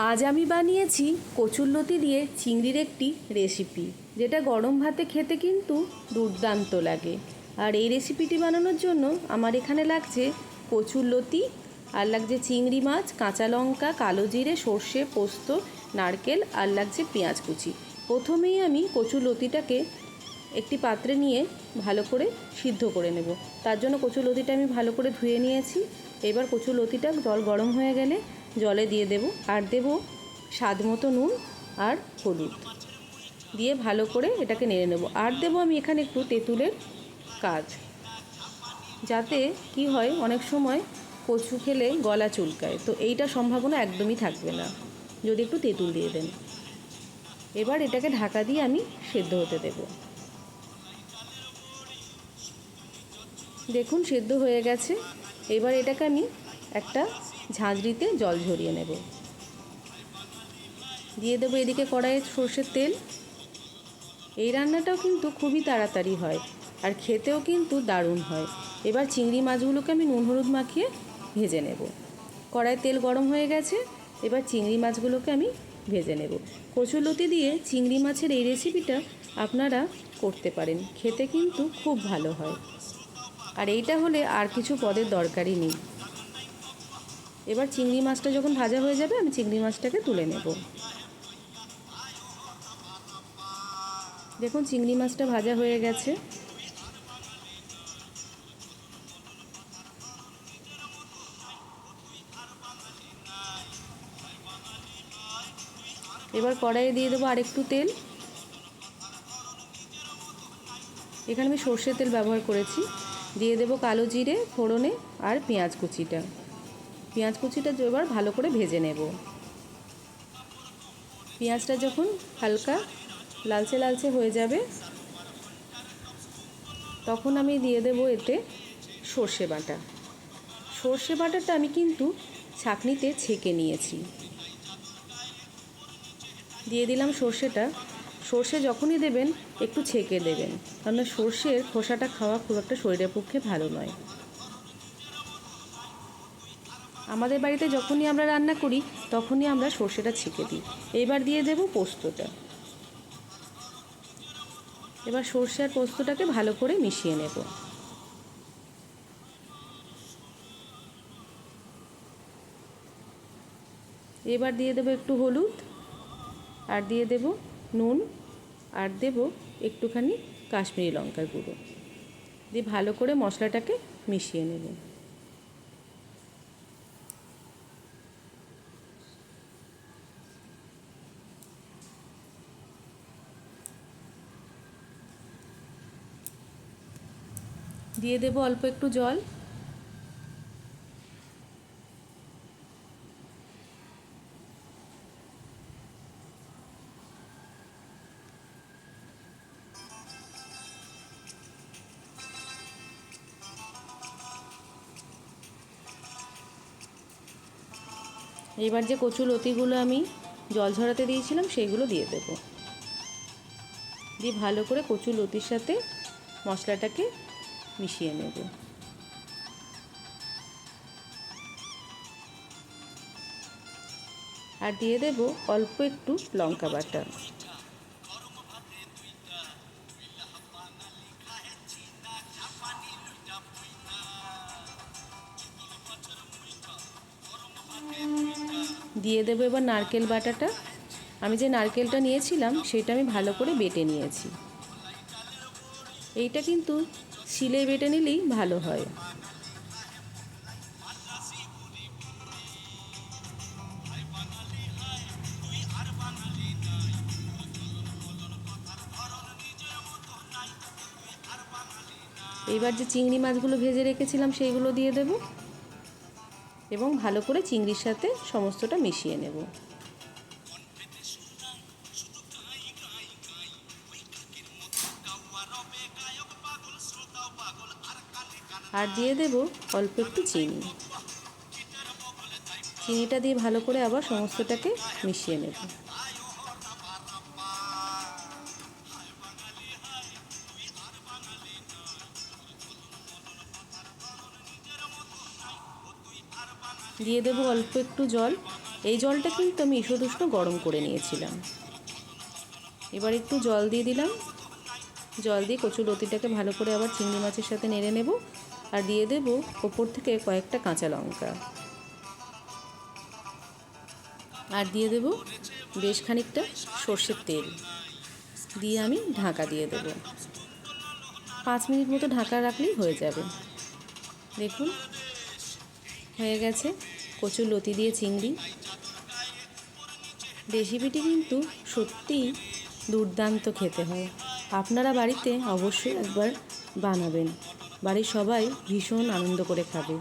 আজ আমি বানিয়েছি কচুরলতি দিয়ে চিংড়ির একটি রেসিপি, যেটা গরম ভাতে খেতে কিন্তু দুর্দান্ত লাগে। আর এই রেসিপিটি বানানোর জন্য আমার এখানে লাগছে কচুরলতি আর লাগছে চিংড়ি মাছ, কাঁচা লঙ্কা, কালো জিরে, সর্ষে, পোস্ত, নারকেল আর লাগছে পেঁয়াজ কুচি। প্রথমেই আমি কচুরলতিটাকে একটি পাত্রে নিয়ে ভালো করে সিদ্ধ করে নেব। তার জন্য কচুর লতিটা আমি ভালো করে ধুয়ে নিয়েছি। এবার কচুর লতিটা জল গরম হয়ে গেলে জলে দিয়ে দেব। আর দেব স্বাদ মতো নুন আর হলুদ। দিয়ে ভালো করে এটাকে নেড়ে নেব। আর দেবো আমি এখানে একটু তেঁতুলের কাজ। যাতে কি হয়, অনেক সময় কচু খেলে গলা চুলকায়। তো এইটা সম্ভাবনা একদমই থাকবে না। যদি একটু তেঁতুল দিয়ে দেন। এবার এটাকে ঢাকা দিয়ে আমি সেদ্ধ হতে দেবো। দেখুন, সেদ্ধ হয়ে গেছে। এবার এটাকে আমি একটা ঝাঁঝরিতে জল ঝরিয়ে নেব। দিয়ে দেবো এদিকে কড়াইয়ে সর্ষের তেল। এই রান্নাটাও কিন্তু খুবই তাড়াতাড়ি হয় আর খেতেও কিন্তু দারুণ হয়। এবার চিংড়ি মাছগুলোকে আমি নুন হলুদ মাখিয়ে ভেজে নেব। কড়াই তেল গরম হয়ে গেছে, এবার চিংড়ি মাছগুলোকে আমি ভেজে নেব। কচুলতি দিয়ে চিংড়ি মাছের এই রেসিপিটা আপনারা করতে পারেন, খেতে কিন্তু খুব ভালো হয়। আর এইটা হলে আর কিছু পদের দরকারই নেই। এবার চিংড়ি মাছটা যখন ভাজা হয়ে যাবে, আমি চিংড়ি মাছটাকে তুলে নেব। দেখুন, চিংড়ি মাছটা ভাজা হয়ে গেছে। এবার কড়াইয়ে দিয়ে দেবো আরেকটু তেল। এখানে আমি সর্ষের তেল ব্যবহার করেছি। দিয়ে দেবো কালো জিরে, ফোড়নে আর পেঁয়াজ কুচিটা। পেঁয়াজ কুচিটা এবার ভালো করে ভেজে নেব। পেঁয়াজটা যখন হালকা লালচে লালচে হয়ে যাবে, তখন আমি দিয়ে দেব এতে সর্ষে বাটা। সর্ষে বাটাটা আমি কিন্তু ছাঁকনিতে ছেঁকে নিয়েছি। দিয়ে দিলাম সর্ষেটা। সর্ষে যখনই দেবেন, একটু ছেঁকে দেবেন। কেননা সর্ষের খোসাটা খাওয়া খুব একটা শরীরের পক্ষে ভালো নয়। আমাদের বাড়িতে যখনই আমরা রান্না করি, তখনই আমরা সর্ষেটা ছেঁকে দিই। এবার দিয়ে দেব পোস্তটা। এবার সর্ষে আর পোস্তটাকে ভালো করে মিশিয়ে নেব। এবার দিয়ে দেবো একটু হলুদ, আর দিয়ে দেব নুন, আর দেব একটুখানি কাশ্মীরি লঙ্কার গুঁড়ো। দিয়ে ভালো করে মশলাটাকে মিশিয়ে নেব। দিয়ে দেব অল্প একটু জল। এবার যে কচু লতিগুলো আমি জল ঝরাতে দিয়েছিলাম সেইগুলো দিয়ে দেব। দিয়ে ভালো করে কচু লতির সাথে মশলাটাকে মিশিয়ে নেব। আর দিয়ে দেব অল্প একটু লঙ্কা বাটা। দিয়ে দেবো এবার নারকেল বাটাটা। আমি যে নারকেলটা নিয়েছিলাম, সেটা আমি ভালো করে বেটে নিয়েছি। এইটা কিন্তু শিলে বেটে নিলেই ভালো হয়। এইবার যে চিংড়ি মাছগুলো ভেজে রেখেছিলাম সেইগুলো দিয়ে দেব। এবং ভালো করে চিংড়ির সাথে সমস্তটা মিশিয়ে নেব। আর দিয়ে দেব অল্প একটু চিনি। চিনিটা দিয়ে ভালো করে আবার সমস্তটাকে মিশিয়ে নেব। দিয়ে দেবো অল্প একটু জল। এই জলটা কিন্তু আমি ঈষদুষ্ণ গরম করে নিয়েছিলাম। এবার একটু জল দিয়ে দিলাম। জল দিয়ে কচু লতিটাকে ভালো করে আবার চিংড়ি মাছের সাথে নেড়ে নেব আর দিয়ে দেব ওপর থেকে কয়েকটা কাঁচা লঙ্কা। আর দিয়ে দেব বেশ খানিকটা সর্ষের তেল। দিয়ে আমি ঢাকা দিয়ে দেব। পাঁচ মিনিট মতো ঢাকা রাখলেই হয়ে যাবে। দেখুন, হয়ে গেছে কচুর লতি দিয়ে চিংড়ি। রেসিপিটি কিন্তু সত্যিই দুর্দান্ত খেতে হয়। আপনারা বাড়িতে অবশ্যই একবার বানাবেন। বাড়ির সবাই ভীষণ আনন্দ করে খাবে।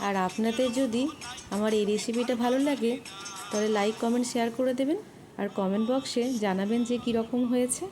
আর আপনাদের যদি আমার এই রেসিপিটা ভালো লাগে, তাহলে লাইক কমেন্ট শেয়ার করে দেবেন। আর কমেন্ট বক্সে জানাবেন যে কীরকম হয়েছে।